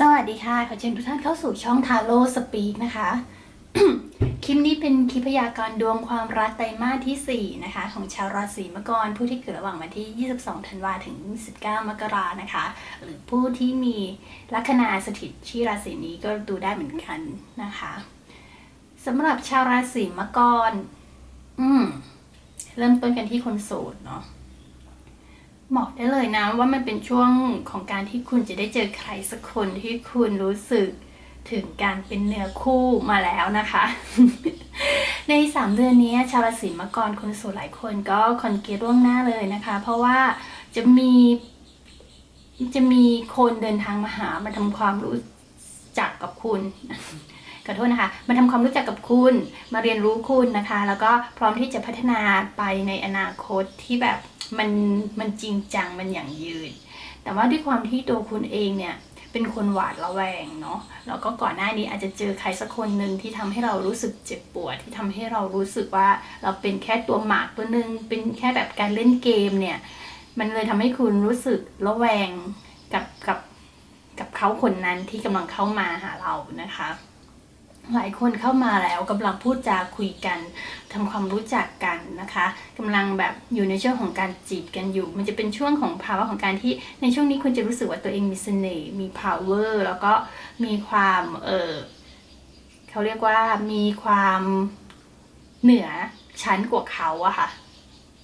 สวัสดีค่ะ ขอเชิญทุกท่านเข้าสู่ช่องทาโร่สปีกนะคะ คลิปนี้เป็นคลิปพยากรณ์ดวงความรักไตรมาสที่ 4 นะคะ ของชาวราศีมังกรผู้ที่เกิดระหว่างวันที่ 22 ธันวาถึง 19 มกรานะคะ หรือผู้ที่มีลัคนาสถิตที่ราศีนี้ก็ดูได้เหมือนกันนะคะสำหรับชาวราศีมังกร อืม เริ่มต้นกันที่คนโสดเนาะ บอกได้เลยนะว่ามันเป็นช่วงของการที่คุณจะได้เจอใครสักคนที่คุณรู้สึกถึงการเป็นเนื้อคู่มาแล้วนะคะ ในสามเดือนนี้ชาวราศีมังกรคนโสดหลายคนก็คอนเกตล่วงหน้าเลยนะคะ เพราะว่าจะมีจะมีคนเดินทางมาหามาทำความรู้จักกับคุณ ขอโทษนะคะ มาทำความรู้จักกับคุณ มาเรียนรู้คุณนะคะ แล้วก็พร้อมที่จะพัฒนาไปในอนาคตที่แบบมันมันจริงจังมันอย่างยืน แต่ว่าด้วยความที่ตัวคุณเองเนี่ยเป็นคนหวาดระแวงเนาะแล้วก็ก่อนหน้านี้อาจจะเจอใครสักคนหนึ่งที่ทำให้เรารู้สึกเจ็บปวด ที่ทำให้เรารู้สึกว่าเราเป็นแค่ตัวหมากตัวหนึ่งเป็นแค่แบบการเล่นเกมเนี่ย มันเลยทำให้คุณรู้สึกระแวงกับกับกับเขาคนนั้นที่กำลังเข้ามาหาเรานะคะ หลายคนเข้ามาแล้วกำลังพูดจาคุยกันทำความรู้จักกันนะคะกำลังแบบอยู่ในช่วงของการจีบกันอยู่ มันจะเป็นช่วงของภาวะของการที่ในช่วงนี้คุณจะรู้สึกว่าตัวเองมีเสน่ห์มี power แล้วก็มีความเออเขาเรียกว่ามีความเหนือชั้นกว่าเขาอะค่ะ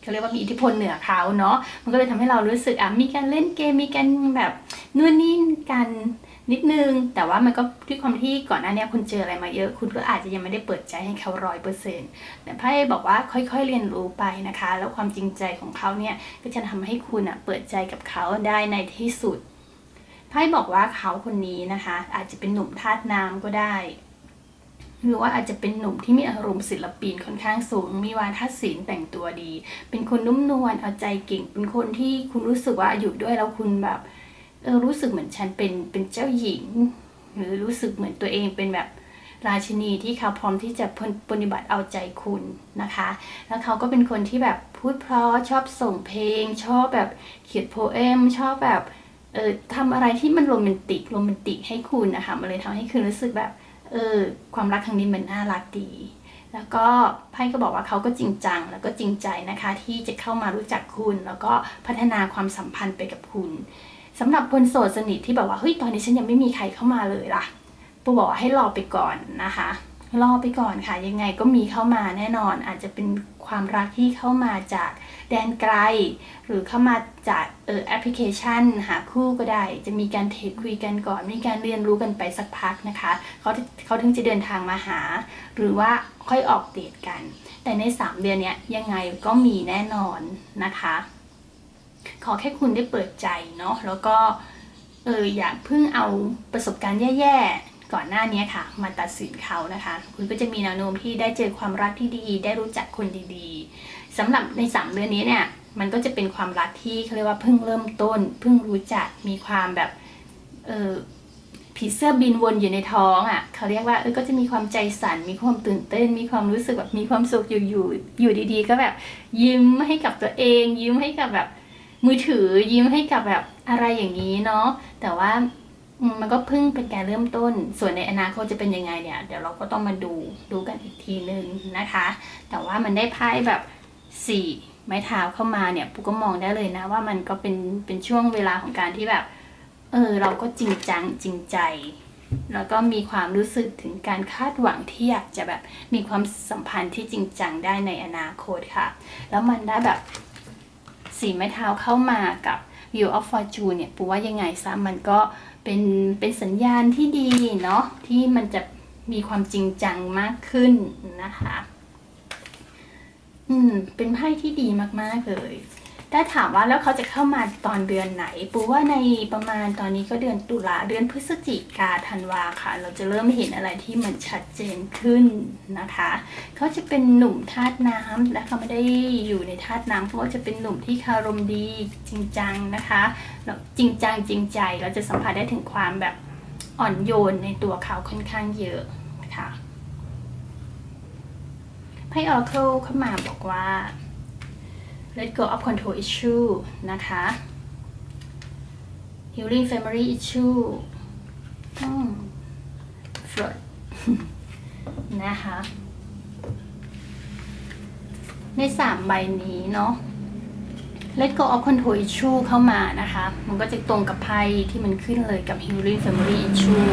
เขาเรียกว่ามีอิทธิพลเหนือเขาเนาะ มันก็เลยทำให้เรารู้สึกอะมีการเล่นเกม มีการแบบนู่นนี่กัน นิดนึง แต่ว่ามันก็ด้วยความที่ก่อนหน้านี้คุณเจออะไรมาเยอะ คุณก็อาจจะยังไม่ได้เปิดใจให้เขาร้อยเปอร์เซ็นต์แต่ไพ่บอกว่าค่อยๆเรียนรู้ไปนะคะ แล้วความจริงใจของเขาเนี่ยก็จะทำให้คุณอะเปิดใจกับเขาได้ในที่สุดไพ่บอกว่าเขาคนนี้นะคะ อาจจะเป็นหนุ่มธาตุน้ำก็ได้หรือว่าอาจจะเป็นหนุ่มที่มีอารมณ์ศิลปินค่อนข้างสูง มีวาทศิลป์แต่งตัวดี เป็นคนนุ่มนวลเอาใจเก่ง เป็นคนที่คุณรู้สึกว่าอยู่ด้วยแล้วคุณแบบ เออรู้สึกเหมือนฉันเป็นเป็นเจ้าหญิง หรือรู้สึกเหมือนตัวเองเป็นแบบราชินีที่เขาพร้อมที่จะปฏิบัติเอาใจคุณนะคะ แล้วเขาก็เป็นคนที่แบบพูดเพราะชอบส่งเพลง ชอบแบบเขียนโพเอม ชอบแบบเออทำอะไรที่มันโรแมนติกโรแมนติกให้คุณนะคะมันเลยทำให้คุณรู้สึกแบบเออความรักครั้งนี้มันน่ารักดี แล้วก็ไพ่ก็บอกว่าเขาก็จริงจังแล้วก็จริงใจนะคะ ที่จะเข้ามารู้จักคุณ แล้วก็พัฒนาความสัมพันธ์ไปกับคุณ สำหรับคนโสดสนิทที่แบบว่าเฮ้ยตอนนี้ฉันยังไม่มีใครเข้ามาเลยล่ะปูบอกว่าให้รอไปก่อนนะคะรอไปก่อนค่ะ ยังไงก็มีเข้ามาแน่นอน อาจจะเป็นความรักที่เข้ามาจากแดนไกล หรือเข้ามาจากเออแอปพลิเคชัน หาคู่ก็ได้ จะมีการเทคคุยกันก่อน มีการเรียนรู้กันไปสักพักนะคะเขาเขาถึงจะเดินทางมาหา หรือว่าค่อยออกเดทกัน แต่ใน 3 เดือนนี้ยังไงก็มีแน่นอนนะคะ ขอแค่คุณได้เปิดใจเนาะแล้วก็เอออย่าเพิ่งเอาประสบการณ์แย่ๆก่อนหน้านี้ค่ะ มาตัดสินเขานะคะ คุณก็จะมีแนวโน้มที่ได้เจอความรักที่ดี ได้รู้จักคนดีๆสำหรับในสามเดือนนี้เนี่ยมันก็จะเป็นความรักที่เขาเรียกว่าเพิ่งเริ่มต้น เพิ่งรู้จักมีความแบบเออผีเสื้อบินวนอยู่ในท้องอะเขาเรียกว่าเออก็จะมีความใจสั่นมีความตื่นเต้น มีความรู้สึกแบบมีความสุขอยู่อยู่อยู่ดีๆ ก็แบบยิ้มให้กับตัวเอง ยิ้มให้กับแบบ มือถือยิ้มให้กับแบบอะไรอย่างนี้เนาะแต่ว่ามันก็เพิ่งเป็นการเริ่มต้น ส่วนในอนาคตจะเป็นยังไงเนี่ยเดี๋ยวเราก็ต้องมาดูดูกันอีกทีนึงนะคะ แต่ว่ามันได้ไพ่แบบสี่ไม้เท้าเข้ามาเนี่ยปุ๊ก็มองได้เลยนะว่ามันก็เป็นเป็นช่วงเวลาของการที่แบบ เออเราก็จริงจังจริงใจ แล้วก็มีความรู้สึกถึงการคาดหวังที่อยากจะแบบมีความสัมพันธ์ที่จริงจังได้ในอนาคตค่ะ แล้วมันได้แบบ สีไม้เท้าเข้ามากับ View of Fortune เนี่ยปูว่ายังไงซะมันก็เป็นเป็นสัญญาณที่ดีเนาะที่มันจะมีความจริงจังมากขึ้นนะคะ อืม เป็นไพ่ที่ดีมาก ๆ เลย ถ้าถามว่าแล้วเขาจะเข้ามาตอนเดือนไหน ปูว่าในประมาณตอนนี้ก็เดือนตุลาเดือนพฤศจิกาธันวาค่ะ เราจะเริ่มเห็นอะไรที่มันชัดเจนขึ้นนะคะ เขาจะเป็นหนุ่มธาตุน้ำและเขาไม่ได้อยู่ในธาตุน้ำเขาจะเป็นหนุ่มที่คารมดีจริงจังนะคะแล้วจริงจังจริงใจเราจะสัมผัสได้ถึงความแบบอ่อนโยนในตัวเขาค่อนข้างเยอะค่ะไพ่ออร์เคิลเข้ามาบอกว่า let go of control issue นะคะ healing family issue อืมฟลอตนะคะ ในสามใบนี้เนาะ Let go of control issue เข้ามานะคะ มันก็จะตรงกับไพ่ที่มันขึ้นเลยกับ healing family issue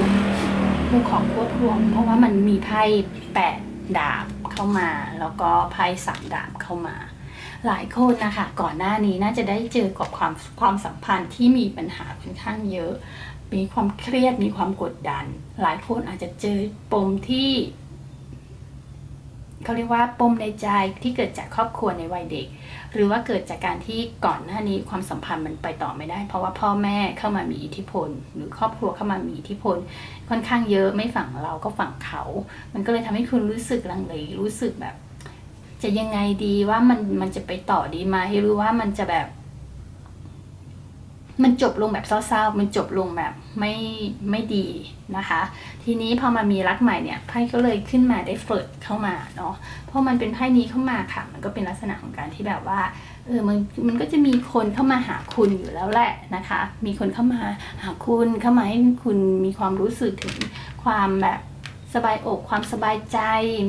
ผู้ของควบรวม เพราะว่ามันมีไพ่แปดดาบเข้ามา แล้วก็ไพ่สามดาบเข้ามา หลายคนนะคะก่อนหน้านี้น่าจะได้เจอกับความความสัมพันธ์ที่มีปัญหาค่อนข้างเยอะ มีความเครียดมีความกดดัน หลายคนอาจจะเจอปมที่เขาเรียกว่าปมในใจที่เกิดจากครอบครัวในวัยเด็ก หรือว่าเกิดจากการที่ก่อนหน้านี้ความสัมพันธ์มันไปต่อไม่ได้ เพราะว่าพ่อแม่เข้ามามีอิทธิพล หรือครอบครัวเข้ามามีอิทธิพล ค่อนข้างเยอะไม่ฝั่งเราก็ฝั่งเขา มันก็เลยทำให้คุณรู้สึกลังเลรู้สึกแบบ จะยังไงดีว่ามันมันจะไปต่อดีไหมหรือว่ามันจะแบบ มันจบลงแบบเศร้าๆ มันจบลงแบบไม่ไม่ดีนะคะ ทีนี้พอมามีรักใหม่เนี่ยไพ่ก็เลยขึ้นมาได้เฟิร์ดเข้ามาเนาะเพราะมันเป็นไพ่นี้เข้ามาค่ะ มันก็เป็นลักษณะของการที่แบบว่าเออมันมันก็จะมีคนเข้ามาหาคุณอยู่แล้วแหละนะคะ มีคนเข้ามาหาคุณเข้ามาให้คุณมีความรู้สึกถึงความแบบ สบายอกความสบายใจ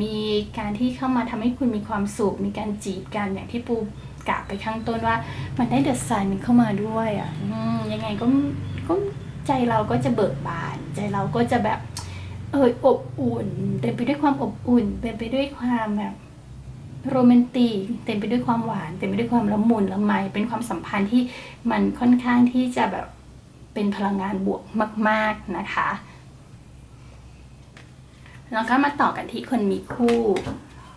มีการที่เข้ามาทำให้คุณมีความสุข มีการจีบกันอย่างที่ปูกล่าวไปข้างต้นว่า มันได้เดอะไซน์มันเข้ามาด้วยอะยังไงก็ก็ใจเราก็จะเบิกบาน ใจเราก็จะแบบ เอออบอุ่น เต็มไปด้วยความอบอุ่น เต็มไปด้วยความแบบโรแมนติกเต็มไปด้วยความหวาน เต็มไปด้วยความละมุนละไม เป็นความสัมพันธ์ที่มันค่อนข้างที่จะแบบเป็นพลังงานบวกมาก ๆนะคะ แล้วก็มาต่อกันที่คนมีคู่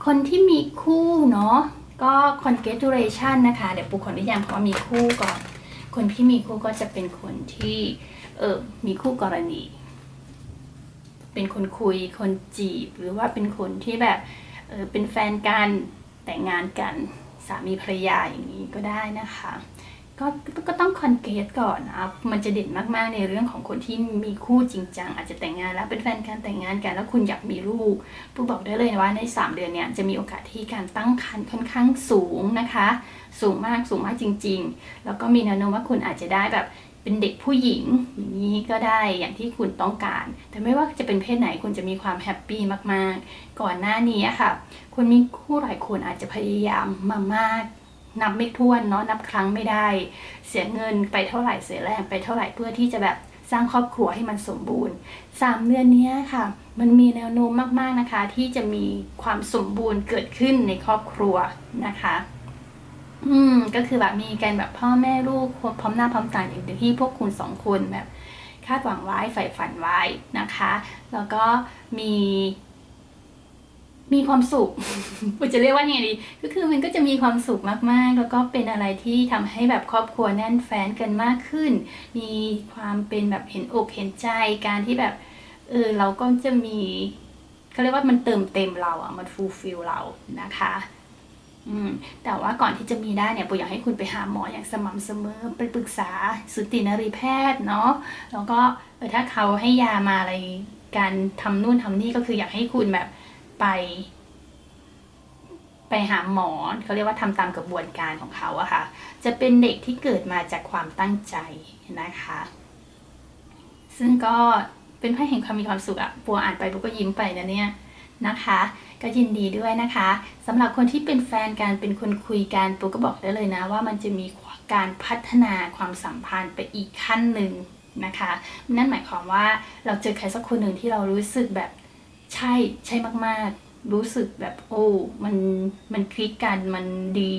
คนที่มีคู่เนาะก็ congratulation นะคะ เดี๋ยวปูขอนิยามคำว่ามีคู่ก่อน คนที่มีคู่ก็จะเป็นคนที่เออมีคู่กรณี เป็นคนคุยคนจีบ หรือว่าเป็นคนที่แบบเออเป็นแฟนกันแต่งงานกันสามีภรรยาอย่างนี้ก็ได้นะคะ ก็ก็ต้องคอนเกตก่อนนะครับมันจะเด่นมากๆในเรื่องของคนที่มีคู่จริงจังอาจจะแต่งงานแล้วเป็นแฟนกันแต่งงานกันแล้วคุณอยากมีลูกปูบอกได้เลยว่าใน 3 เดือนเนี้ยจะมีโอกาสที่การตั้งครรภ์ค่อนข้างสูงนะคะ สูงมากสูงมากจริง ๆ แล้วก็มีแนวโน้มว่าคุณอาจจะได้แบบเป็นเด็กผู้หญิงอย่างนี้ก็ได้อย่างที่คุณต้องการ แต่ไม่ว่าจะเป็นเพศไหนคุณจะมีความแฮปปี้มากๆ ก่อนหน้านี้ค่ะคุณมีคู่หลายคนอาจจะพยายามมามาก นับไม่ถ้วนเนาะนับครั้งไม่ได้ เสียเงินไปเท่าไหร่เสียแรงไปเท่าไหร่เพื่อที่จะแบบสร้างครอบครัวให้มันสมบูรณ์สามเดือนนี้ค่ะ มันมีแนวโน้มมากๆนะคะ ที่จะมีความสมบูรณ์เกิดขึ้นในครอบครัวนะคะ อืมก็คือแบบมีกันแบบพ่อแม่ลูกพร้อมหน้าพร้อมตาอย่างที่พวกคุณสองคนแบบคาดหวังไว้ใฝ่ฝันไว้นะคะ แล้วก็มี มีความสุขผมจะเรียกว่าไงดี ก็คือมันก็จะมีความสุขมากๆ แล้วก็เป็นอะไรที่ทำให้แบบครอบครัวแน่นแฟนกันมากขึ้น มีความเป็นแบบเห็นอกเห็นใจ การที่แบบเออเราก็จะมีเขาเรียกว่ามันเติมเต็มเราอะ มันฟูลฟิลเรานะคะอืมแต่ว่าก่อนที่จะมีได้เนี่ยปูอยากให้คุณไปหาหมออย่างสม่ำเสมอไปปรึกษาสุตินรีแพทย์เนาะแล้วก็ถ้าเขาให้ยามาอะไรการทำนู่นทำนี่ก็คืออยากให้คุณแบบ ไป ไปหาหมอเขาเรียกว่าทำตามกระบวนการของเขาอะค่ะ จะเป็นเด็กที่เกิดมาจากความตั้งใจนะคะ ซึ่งก็เป็นไพ่แห่งความมีความสุขอะปัวอ่านไปปัวก็ยิ้มไปนะเนี่ยนะคะก็ยินดีด้วยนะคะสำหรับคนที่เป็นแฟนกันเป็นคนคุยกันปูก็บอกได้เลยนะ ว่ามันจะมีการพัฒนาความสัมพันธ์ไปอีกขั้นหนึ่งนะคะ นั่นหมายความว่าเราเจอใครสักคนหนึ่งที่เรารู้สึกแบบ ใช่ใช่มากๆ รู้สึกแบบโอ้มันมันคลิกกันมันดี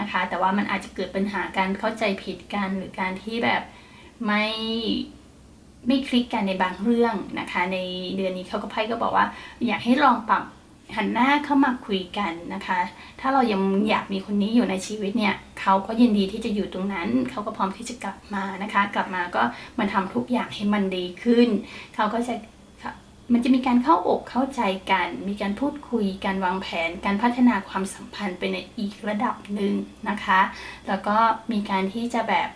นะคะ แต่ว่ามันอาจจะเกิดปัญหาการเข้าใจผิดกันหรือการที่แบบไม่ไม่คลิกกันในบางเรื่องนะคะ ในเดือนนี้เขาก็ไพ่ก็บอกว่า อยากให้ลองปรับหันหน้าเข้ามาคุยกันนะคะ ถ้าเรายังอยากมีคนนี้อยู่ในชีวิตเนี่ยเขาก็ยินดีที่จะอยู่ตรงนั้น เขาก็พร้อมที่จะกลับมานะคะ กลับมาก็มาทำทุกอย่างให้มันดีขึ้น เขาก็จะ มันจะมีการเข้าอกเข้าใจกัน มีการพูดคุย การวางแผน การพัฒนาความสัมพันธ์ไปในอีกระดับหนึ่งนะคะ แล้วก็มีการที่จะแบบ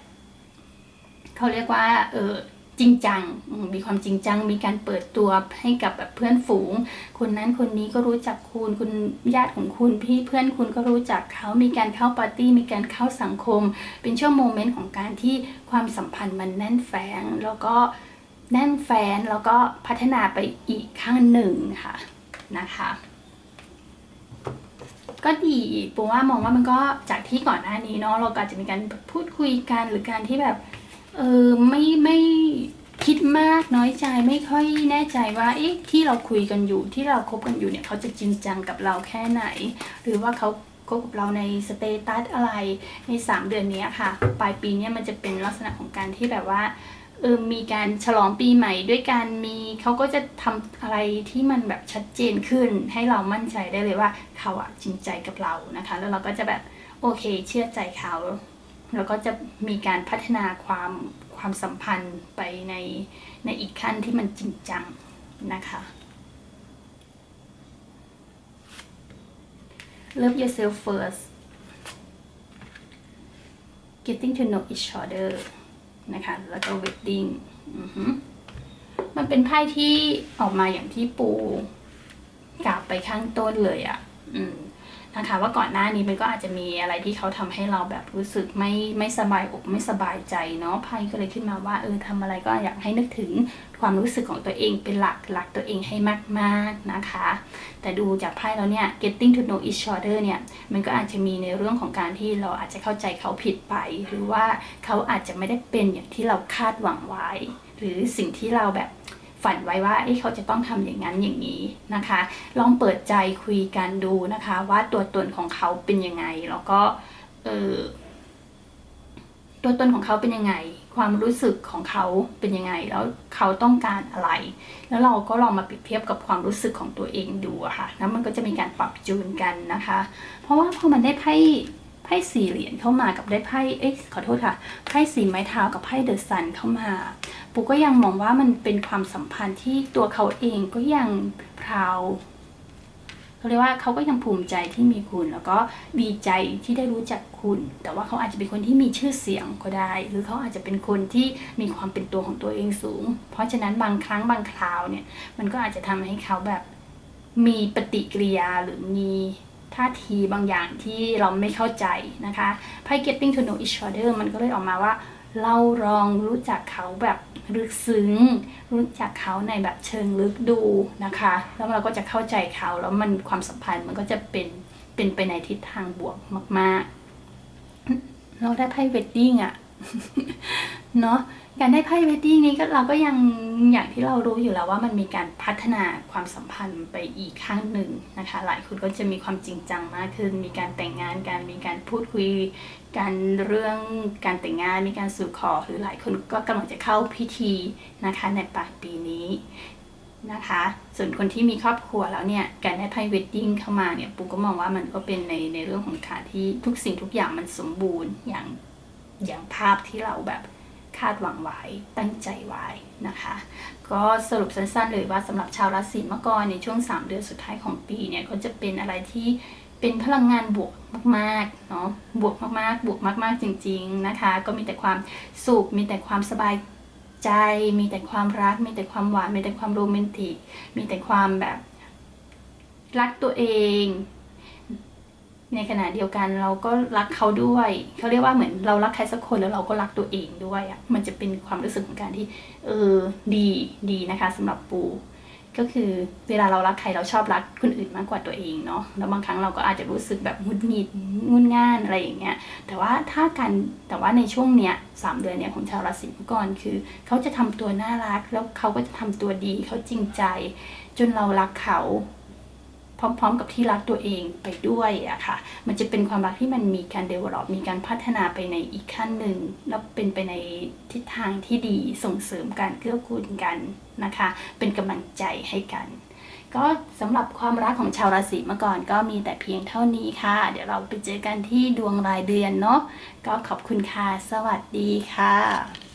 เขาเรียกว่า เออจริงจัง มีความจริงจัง มีการเปิดตัวให้กับแบบเพื่อนฝูง คนนั้นคนนี้ก็รู้จักคุณ คุณญาติของคุณ พี่เพื่อนคุณก็รู้จักเขา มีการเข้าปาร์ตี้ มีการเข้าสังคม เป็นช่วงโมเมนต์ของการที่ความสัมพันธ์มันแน่นแฝงแล้วก็ แน่นแฟนแล้วก็พัฒนาไปอีกข้างหนึ่งค่ะนะคะ ก็ดีปูว่ามองว่ามันก็จากที่ก่อนหน้านี้เนาะเราก็อาจจะมีการพูดคุยกันหรือการที่แบบเออไม่ไม่คิดมากน้อยใจไม่ค่อยแน่ใจว่าเอ๊ะที่เราคุยกันอยู่ที่เราคบกันอยู่เนี่ยเขาจะจริงจังกับเราแค่ไหน หรือว่าเขาคบกับเราในสเตตัสอะไรใน 3 เดือนนี้ค่ะ ปลายปีเนี้มันจะเป็นลักษณะของการที่แบบว่า เออมีการฉลองปีใหม่ด้วยการมีเขาก็จะทำอะไรที่มันแบบชัดเจนขึ้น ให้เรามั่นใจได้เลยว่าเขาอะจริงใจกับเรานะคะ แล้วเราก็จะแบบโอเคเชื่อใจเขาแล้วก็จะมีการพัฒนาความความสัมพันธ์ไปในในอีกขั้นที่มันจริงจังนะคะ Love yourself first getting to know each other นะคะ แล้วก็ wedding มันเป็นไพ่ที่ออกมาอย่างที่ปูกล่าวไปข้างต้นเลยอะ่ะ อืม นะคะ ว่าก่อนหน้านี้มันก็อาจจะมีอะไรที่เขาทำให้เราแบบรู้สึกไม่ไม่สบายอกไม่สบายใจเนาะไพ่ก็เลยขึ้นมาว่าเออทำอะไรก็อยากให้นึกถึงความรู้สึกของตัวเองเป็นหลักหลักตัวเองให้มากๆนะคะ แต่ดูจากไพ่แล้วเนี่ย getting to know each other เนี่ยมันก็อาจจะมีในเรื่องของการที่เราอาจจะเข้าใจเขาผิดไป หรือว่าเขาอาจจะไม่ได้เป็นอย่างที่เราคาดหวังไว้ หรือสิ่งที่เราแบบ ฝันไว้ว่าเอ้เขาจะต้องทำอย่างนั้นอย่างนี้นะคะ ลองเปิดใจคุยกันดูนะคะ ว่าตัวตนของเขาเป็นยังไง แล้วก็เออตัวตนของเขาเป็นยังไง ความรู้สึกของเขาเป็นยังไง แล้วเขาต้องการอะไร แล้วเราก็ลองมาเปรียบเทียบกับความรู้สึกของตัวเองดูอะค่ะแล้วมันก็จะมีการปรับจูนกันนะคะ เพราะว่าพอมันได้ไพ่ ไพ่สี่เหรียญเข้ามากับได้ไพ่เอ๊ะขอโทษค่ะไพ่สี่ไม้เท้ากับไพ่เดอะซันเข้ามาปูก็ยังมองว่ามันเป็นความสัมพันธ์ที่ตัวเขาเองก็ยังพราวเขาเรียกว่าเขาก็ยังภูมิใจที่มีคุณ แล้วก็ดีใจที่ได้รู้จักคุณ แต่ว่าเขาอาจจะเป็นคนที่มีชื่อเสียงก็ได้ หรือเขาอาจจะเป็นคนที่มีความเป็นตัวของตัวเองสูง เพราะฉะนั้นบางครั้งบางคราวเนี่ย มันก็อาจจะทำให้เขาแบบมีปฏิกิริยาหรือมี ท่าทีบางอย่างที่เราไม่เข้าใจนะคะ ไพ่ getting to know each other มันก็เลยออกมาว่า เราลองรู้จักเขาแบบลึกซึ้ง รู้จักเขาในแบบเชิงลึกดูนะคะ แล้วเราก็จะเข้าใจเขาแล้วมันความสัมพันธ์มันก็จะเป็นเป็นไปในทิศทางบวกมาก ๆ เราได้ไพ่เวดดิ้งอะเนาะ การได้ไพ่เวดดิ้งนี้ก็เราก็ยังอย่างที่เรารู้อยู่แล้วว่ามันมีการพัฒนาความสัมพันธ์ไปอีกข้างหนึ่งนะคะ หลายคนก็จะมีความจริงจังมากขึ้น มีการแต่งงานการมีการพูดคุยการเรื่องการแต่งงานมีการสู่ขอ หรือหลายคนก็กำลังจะเข้าพิธีนะคะในปลายปีนี้นะคะ ส่วนคนที่มีครอบครัวแล้วเนี่ยการได้ไพ่เวดดิ้งเข้ามาเนี่ยปูก็มองว่ามันก็เป็นในในเรื่องของการที่ทุกสิ่งทุกอย่างมันสมบูรณ์อย่างอย่างภาพที่เราแบบ คาดหวังไว้ตั้งใจไว้นะคะ ก็สรุปสั้นๆเลยว่าสำหรับชาวราศีมังกรในช่วง 3 เดือนสุดท้ายของปีเนี่ยก็จะเป็นอะไรที่เป็นพลังงานบวกมากๆเนาะบวกมากๆ บวกมากๆจริง ๆนะคะ ก็มีแต่ความสุขมีแต่ความสบายใจ มีแต่ความรัก มีแต่ความหวานมีแต่ความโรแมนติกมีแต่ความแบบรักตัวเอง ในขณะเดียวกันเราก็รักเขาด้วยเขาเรียกว่าเหมือนเรารักใครสักคนแล้วเราก็รักตัวเองด้วยอะ่ะมันจะเป็นความรู้สึกของการที่ เออดีดีนะคะสำหรับปู ก็คือเวลาเรารักใครเราชอบรักคนอื่นมากกว่าตัวเองเนาะแล้วบางครั้งเราก็อาจจะรู้สึกแบบหงุดหงิดงุนง่านอะไรอย่างเงี้ย แต่ว่าถ้าการแต่ว่าในช่วงเนี้ยสามเดือนเนี้ยของชาวราศีมังกรคือเขาจะทำตัวน่ารัก แล้วเขาก็จะทำตัวดีเขาจริงใจ จนเรารักเขา พร้อมๆ กับที่รักตัวเองไปด้วยอะค่ะ มันจะเป็นความรักที่มันมีการ develop มีการพัฒนาไปในอีกขั้นหนึ่ง แล้วเป็นไปในทิศทางที่ดีส่งเสริมการเกื้อกูลกันนะคะ เป็นกำลังใจให้กัน ก็สำหรับความรักของชาวราศีมังกรก็มีแต่เพียงเท่านี้ค่ะ เดี๋ยวเราไปเจอกันที่ดวงรายเดือนเนาะ ก็ขอบคุณค่ะ สวัสดีค่ะ